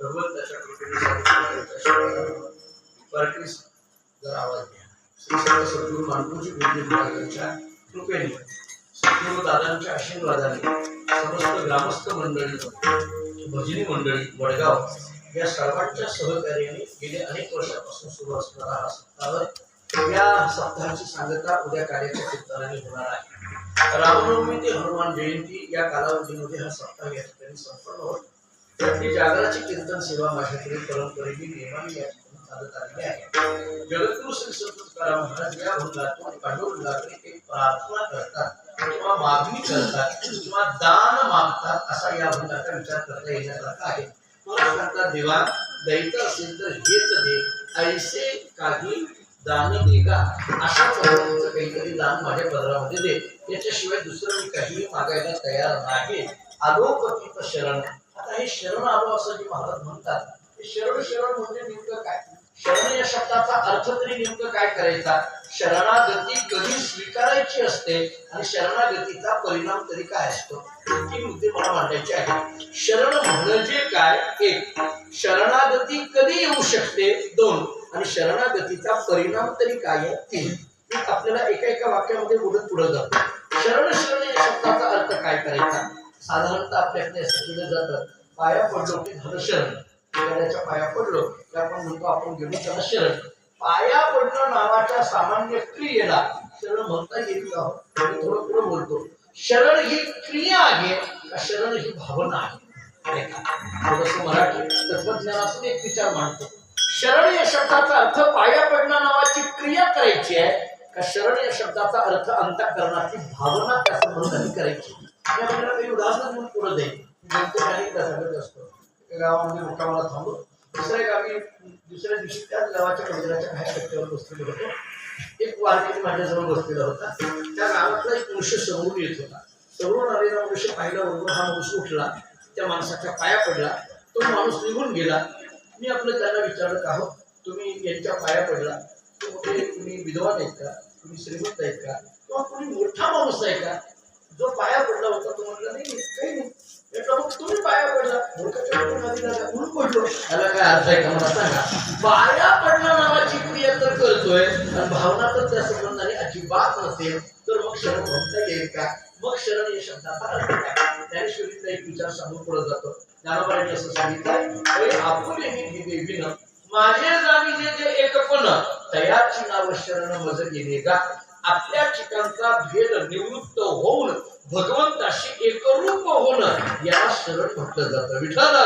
भगवंताच्या कृपेने साधुसंतांच्या जर आवाज घ्या श्री सर्व सद्गुरू मानपूजी गुरुजी महाराजांच्या कृपेने सद्गुरू दादांच्या आशीर्वादाने समस्त ग्रामस्थ मंडळी भजनी मंडळी वडगाव या सर्वांच्या सहकार्याने गेले अनेक वर्षापासून सुरू असणारा हा सप्ताह या सप्ताहाची सांगता उद्या कार्याच्या कीर्तनाने होणार आहे. रामनवमी ते हनुमान जयंती या कालावधीमध्ये हा सप्ताह या ठिकाणी संपन्न होत त्यातली जागराची कीर्तन सेवा माझ्याकडे परंपरेने नियमाने या ठिकाणी चालत आलेली आहे. जगद्गुरु श्री संत तुकाराम महाराज या भंगातून पांडुरंगाकडे एक प्रार्थना करतात किंवा मागणी करतात किंवा दान मागतात असा या भंगाचा विचार करता येण्यासारखा आहे. मला सांगतात देवा द्यायचं असेल तर हेच दे ऐसे काही दान दे का? अशा पद्धतीचं काहीतरी दान माझ्या पदरामध्ये दे. त्याच्याशिवाय दुसरं मी काही मागायला तयार नाही. आलोपतीत शरण आता शरण आलो असं जे महाराज म्हणतात ते शरण शरण म्हणजे नेमकं काय? शरण या शब्दाचा अर्थ तरी नेमकं काय करायचा? शरणागती कधी स्वीकारायची असते आणि शरणागतीचा परिणाम तरी काय असतो? तीन मुद्दे मला मांडायचे आहे शरण म्हणजे काय? एक शरणागती कधी येऊ शकते? दोन आणि शरणागतीचा परिणाम तरी काय आहे? तीन. आपल्याला एका एका वाक्यामध्ये बोलत पुढे जातो शरण शरण या शब्दाचा अर्थ काय करायचा? साधारणतः आपल्याकडे असं केलं जातं. पाया पडलो की धनशरण शरण. एखाद्याच्या पाया पडलो की आपण म्हणतो आपण गेलो धनशरण शरण. पाया पडणं नावाच्या सामान्य क्रियेला शरण म्हणता येईल का? थोडं पुढे बोलतो. शरण ही क्रिया आहे का शरण ही भावना आहे? आहे मराठी तत्वज्ञानातून एक विचार मांडतो. शरण या शब्दाचा अर्थ पाया पडणं नावाची क्रिया करायची आहे का शरण या शब्दाचा अर्थ अंतःकरणाची भावना त्या संबंधाने करायची मी आपल्याला काही उदाहरण म्हणून पुढे जाईल काही सांगत असतो. एका गावामध्ये मुक्कामाला थांबलो. दुसऱ्या गावी दुसऱ्या दिवशी त्याच गावाच्या मंदिराच्या बाहेर टक्क्यावर बसलेलो होतो. एक वारकरी माझ्याजवळ बसलेला होता. त्या गावातला एक मनुष्य समोरून येत होता. समोरून आलेला मनुष्य पाहिला हा माणूस उठला. त्या माणसाच्या पाया पडला. तो माणूस निघून गेला. मी आपलं त्यांना विचारत आहोत तुम्ही यांच्या पाया पडला. तो तुम्ही विधवा आहेत का? तुम्ही श्रीमंत आहेत का? किंवा कोणी मोठा माणूस आहे का? जो पाया पडला होता तो म्हटला नाही काही नाही. तुम्ही पाया पडला. म्हणून पडलो त्याला काय अर्थ आहे का मला सांगा? पाया नावाची क्रिया तर करतोय आणि भावना तर त्या संबंधाने अजिबात नसेल तर मग शरण म्हणता येईल का? मग शरण या शब्दाचा अर्थ काय? ज्ञानेश्वरीचा एक विचार सांगून पुढे जातो. ज्ञानोबारांनी असं सांगितलंय आपुले मी दिले विन माझे जाणी जे जे एकपण तयाची नाव शरण मज गेले का? आपल्या ठिकाणचा भेद निवृत्त होऊन भगवंताशी एकरूप होणं याला शरण म्हटलं जातं. विठाला